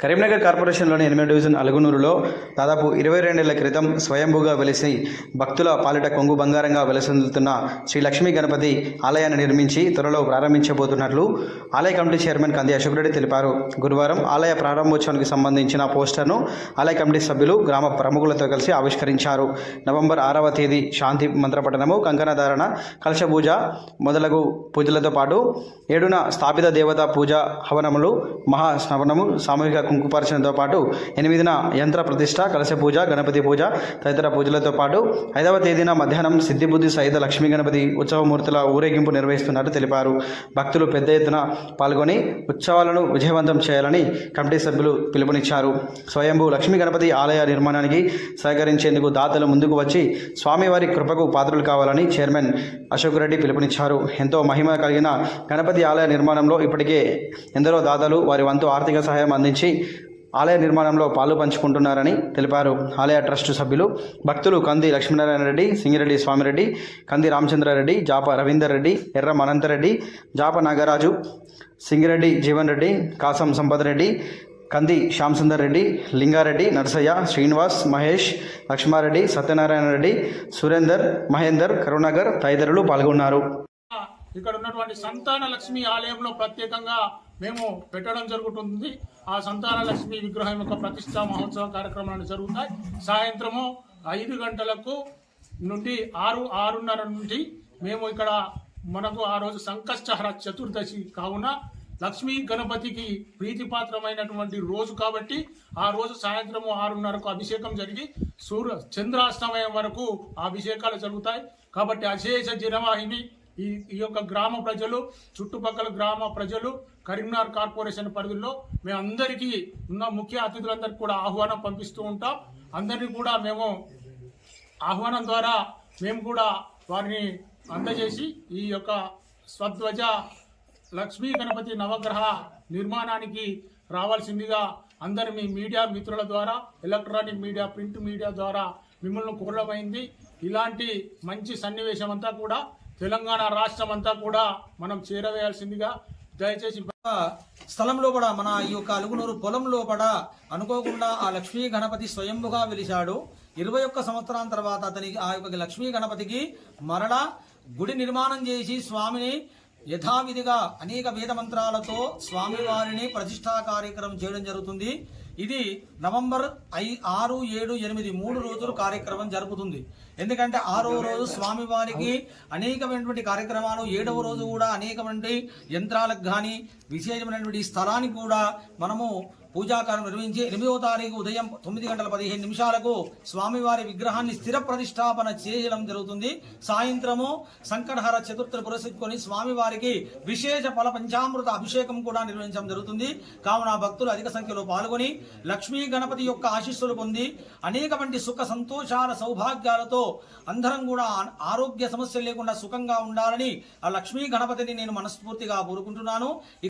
కరీంనగర్ కార్పొరేషన్లోని ఎనిమిది డివిజన్ అలుగునూరులో దాదాపు ఇరవై రెండేళ్ళ క్రితం స్వయంభూగా వెలిసి భక్తుల పాలిట కొంగు బంగారంగా వెలసిందుతున్న శ్రీ లక్ష్మీ గణపతి ఆలయాన్ని నిర్మించి త్వరలో ప్రారంభించబోతున్నట్లు ఆలయ కమిటీ చైర్మన్ కంది అశోక్రెడ్డి తెలిపారు. గురువారం ఆలయ ప్రారంభోత్సవానికి సంబంధించిన పోస్టర్ను ఆలయ కమిటీ సభ్యులు గ్రామ ప్రముఖులతో కలిసి ఆవిష్కరించారు. నవంబర్ ఆరవ తేదీ శాంతి మంత్రపఠనము కంకణధారణ కలశపూజ మొదలగు పూజలతో పాటు ఏడున స్థాపిత దేవతా పూజ హవనములు మహాస్నవనము సామూహిక కుంకుపార్చనతో పాటు ఎనిమిదిన యంత్ర ప్రతిష్ట కలశ పూజ గణపతి పూజ తదితర పూజలతో పాటు ఐదవ తేదీన మధ్యాహ్నం సిద్ధిబుద్ధి సహిత లక్ష్మీ గణపతి ఉత్సవమూర్తుల ఊరేగింపు నిర్వహిస్తున్నట్టు తెలిపారు. భక్తులు పెద్ద ఎత్తున పాల్గొని ఉత్సవాలను విజయవంతం చేయాలని కమిటీ సభ్యులు పిలుపునిచ్చారు. స్వయంభూ లక్ష్మీ గణపతి ఆలయ నిర్మాణానికి సహకరించేందుకు దాతలు ముందుకు వచ్చి స్వామివారి కృపకు పాత్రలు కావాలని చైర్మన్ అశోక్ రెడ్డి పిలుపునిచ్చారు. ఎంతో మహిమ కలిగిన గణపతి ఆలయ నిర్మాణంలో ఇప్పటికే ఎందరో దాతలు వారి వంతు ఆర్థిక సహాయం అందించి ఆలయ నిర్మాణంలో పాలు పంచుకుంటున్నారని తెలిపారు. ఆలయ ట్రస్ట్ సభ్యులు భక్తులు కంది లక్ష్మీనారాయణ రెడ్డి సింగిరెడ్డి స్వామిరెడ్డి కంది రామచంద్రారెడ్డి జాప రవీందర్ రెడ్డి ఎర్ర అనంతరెడ్డి జాప నాగరాజు సింగిరెడ్డి జీవన్ రెడ్డి కాసం సంపత్ రెడ్డి కంది శ్యామసుందర్ రెడ్డి లింగారెడ్డి నరసయ్య శ్రీనివాస్ మహేష్ లక్ష్మారెడ్డి సత్యనారాయణ రెడ్డి సురేందర్ మహేందర్ కరుణాగర్ తదితరులు పాల్గొన్నారు. ఇక్కడ ఉన్నటువంటి సంతాన లక్ష్మి ఆలయంలో ప్రత్యేకంగా మేము పెట్టడం జరుగుతుంది. ఆ సంతాన లక్ష్మి విగ్రహం యొక్క ప్రతిష్టా మహోత్సవ కార్యక్రమాలు జరుగుతాయి. సాయంత్రము ఐదు గంటలకు నుండి ఆరు ఆరున్నర నుండి మేము ఇక్కడ మనకు ఆ రోజు సంకష్టహర చతుర్దశి కావున లక్ష్మీ గణపతికి ప్రీతిపాత్రమైనటువంటి రోజు కాబట్టి ఆ రోజు సాయంత్రము ఆరున్నరకు అభిషేకం జరిగి సూర్య చంద్రాస్తమయం వరకు అభిషేకాలు జరుగుతాయి. కాబట్టి అశేష జనవాహిని ఈ ఈ యొక్క గ్రామ ప్రజలు చుట్టుపక్కల గ్రామ ప్రజలు కరీంనగర్ కార్పొరేషన్ పరిధిలో మేమందరికీ ఉన్న ముఖ్య అతిథులందరికీ కూడా ఆహ్వానం పంపిస్తూ ఉంటాం. అందరినీ కూడా మేము ఆహ్వానం ద్వారా మేము కూడా వారిని అందజేసి ఈ యొక్క స్వధ్వజ లక్ష్మీ గణపతి నవగ్రహ నిర్మాణానికి రావాల్సిందిగా అందరి మీ మీడియా మిత్రుల ద్వారా ఎలక్ట్రానిక్ మీడియా ప్రింట్ మీడియా ద్వారా మిమ్మల్ని కోరడమైంది. ఇలాంటి మంచి సన్నివేశం అంతా కూడా తెలంగాణ రాష్ట్రం అంతా కూడా మనం చేరవేయాల్సిందిగా దయచేసి స్థలం లోపల మన ఈ యొక్క అలుగునూరు పొలం లోపల అనుకోకుండా ఆ లక్ష్మీ గణపతి స్వయంభుగా వెలిశాడు. ఇరవై ఒక్క సంవత్సరాల తర్వాత అతనికి ఆ యొక్క లక్ష్మీ గణపతికి మరలా గుడి నిర్మాణం చేసి స్వామిని యథావిధిగా అనేక వేద మంత్రాలతో స్వామివారిని ప్రతిష్టా కార్యక్రమం చేయడం జరుగుతుంది. ఇది నవంబర్ ఐ ఆరు ఏడు ఎనిమిది మూడు రోజులు కార్యక్రమం జరుపుతుంది. ఎందుకంటే ఆరో రోజు స్వామివారికి అనేకమైనటువంటి కార్యక్రమాలు ఏడవ రోజు కూడా అనేకమైనటువంటి యంత్రాలకు కానీ విశేషమైనటువంటి స్థలానికి కూడా మనము పూజాకారం నిర్వహించి ఎనిమిదవ తారీఖు ఉదయం తొమ్మిది గంటల పదిహేను నిమిషాలకు స్వామివారి విగ్రహాన్ని స్థిర ప్రతిష్టాపన చేయడం జరుగుతుంది. సాయంత్రము సంకటహర చతుర్థిని పురస్కరించుకొని స్వామివారికి విశేష ఫల పంచామృత అభిషేకం కూడా నిర్వహించడం జరుగుతుంది. కావున భక్తులు అధిక సంఖ్యలో పాల్గొని లక్ష్మీ గణపతి యొక్క ఆశీస్సులు పొంది అనేక వంటి సుఖ సంతోషాల సౌభాగ్యాలతో అందరం కూడా ఆరోగ్య సమస్యలు లేకుండా సుఖంగా ఉండాలని ఆ లక్ష్మీ గణపతిని నేను మనస్ఫూర్తిగా కోరుకుంటున్నాను.